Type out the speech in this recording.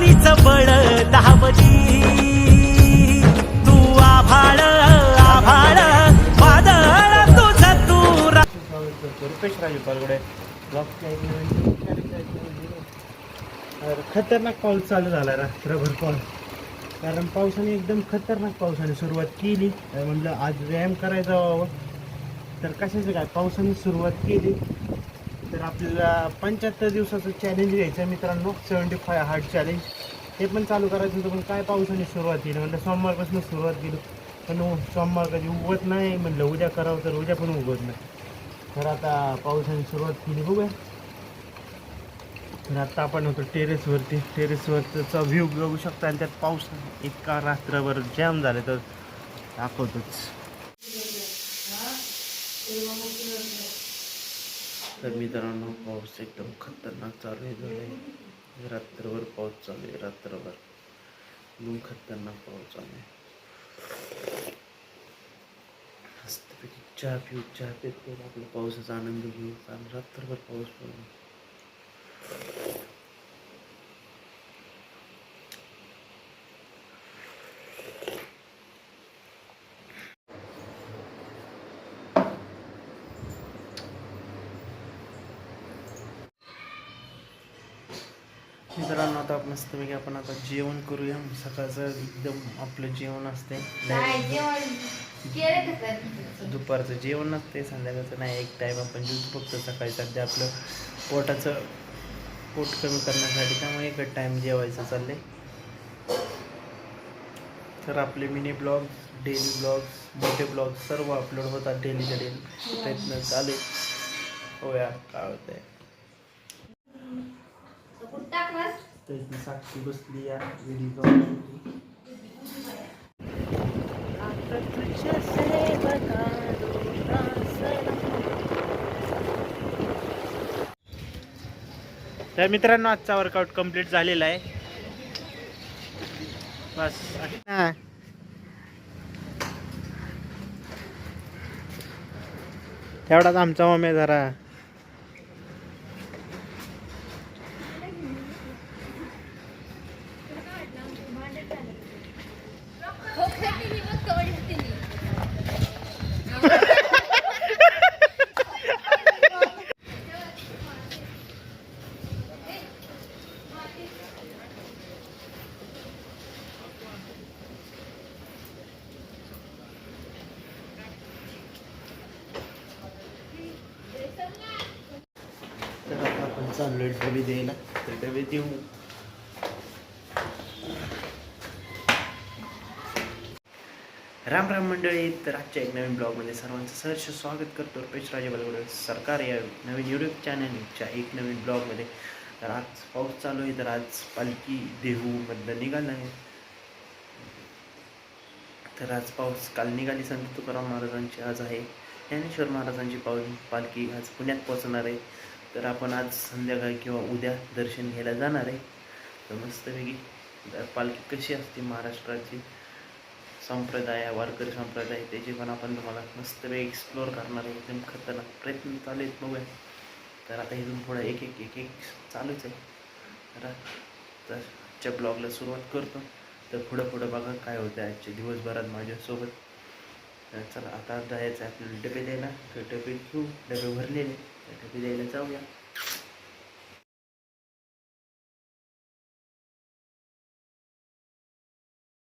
पाणीच बळ दावली तू आभाळ आभाळ वादळ तुझ तू रुपेश राजू पालगडे खतरनाक पाऊस चालू झाला रात्रभर पाऊस. कारण पावसाने एकदम खतरनाक पावसाने सुरुवात केली. म्हणलं आज व्यायाम करायचा व्हावं. तर कशाचं काय? पावसाने सुरुवात केली. तर आपल्याला पंच्याहत्तर दिवसाचं चॅलेंज घ्यायचं आहे मित्रांनो. सेवन्टी फाय हार्ड चॅलेंज हे पण चालू करायचं होतं पण काय पावसाने सुरुवात केली? म्हणलं सोमवारपासून सुरुवात केली. पण सोमवार कधी उगवत नाही. म्हणलं उद्या करावं तर उद्या पण उगवत नाही. तर आता पावसाने सुरुवात केली बघूया. तर आता आपण होतो टेरेसवरती टेरेसवरचा व्ह्यू बघू शकता. आणि त्यात पाऊस इतका रात्रभर जॅम झाले तर दाखवतोच. तर मित्रांनो पाऊस एकदम खतरनाक चालू आहे झाले रात्रभर पाऊस चालू आहे रात्रभर. एकदम खतरनाक पाऊस चालू आहे. मस्तपैकी चहा पिऊ चहा पित पित आपला पावसाचा आनंद घेऊ आणि रात्रभर पाऊस पडू मित्रांनो आता मस्तपैकी आपण आता जेवण करूया. सकाळचं एकदम आपलं जेवण असते? दुपारचं जेवण नसते संध्याकाळचं नाही. एक टाईम आपण जेवतो फक्त सकाळी सध्या आपलं पोटाचं पोट कमी करण्यासाठी त्यामुळे एकच टाईम जेवायचं चाललंय. तर आपले मिनी ब्लॉग्स डेली ब्लॉग्स मोठे ब्लॉग्स सर्व अपलोड होतात डेलीच्या डेली प्रयत्न चालू. होया काय होत आहे तर कुठं टाकणार तर ती साक्षी बसली या व्हिडिओ तर मित्रांनो आजचा वर्कआउट कंप्लीट झालेला आहे. बस. हा. तेवढाच आमचा मम्मी जरा. तर आता आपण चाललोय डबे द्यायला. तर डबे देऊ. राम राम मंडळी तर आजच्या एक नवीन ब्लॉगमध्ये सर्वांचं सहर्ष स्वागत करतो. रुपेश राजे बलगुडे सरकार या नवीन युट्यूब चॅनलच्या एक नवीन ब्लॉगमध्ये. तर आज पाऊस चालू आहे तर आज पालखी देहूमधनं निघाला आहे. तर आज पाऊस काल निघाली संत तुकाराम महाराजांची. आज आहे ज्ञानेश्वर महाराजांची पाऊल पालखी आज पुण्यात पोहोचणार आहे. तर आपण आज संध्याकाळी किंवा उद्या दर्शन घ्यायला जाणार आहे. तर मस्तपैकी पालखी कशी असते महाराष्ट्राची? संप्रदाय वारकरी संप्रदाय त्याची पण आपण तुम्हाला मस्तपैकी एक्सप्लोअर करणार आहे. एकदम खतरनाक प्रयत्न चालू आहेत बघूया. तर आता इथून पुढं एक एक एक एक चालूच आहे. तर तर आजच्या ब्लॉगला सुरुवात करतो. तर पुढं पुढं बघा काय होतं आजच्या दिवसभरात माझ्यासोबत. चला आता जायचं आहे आपल्याला डबे द्यायला तर डबे घेऊ डबे भरलेले. त्या डबे द्यायला जाऊया.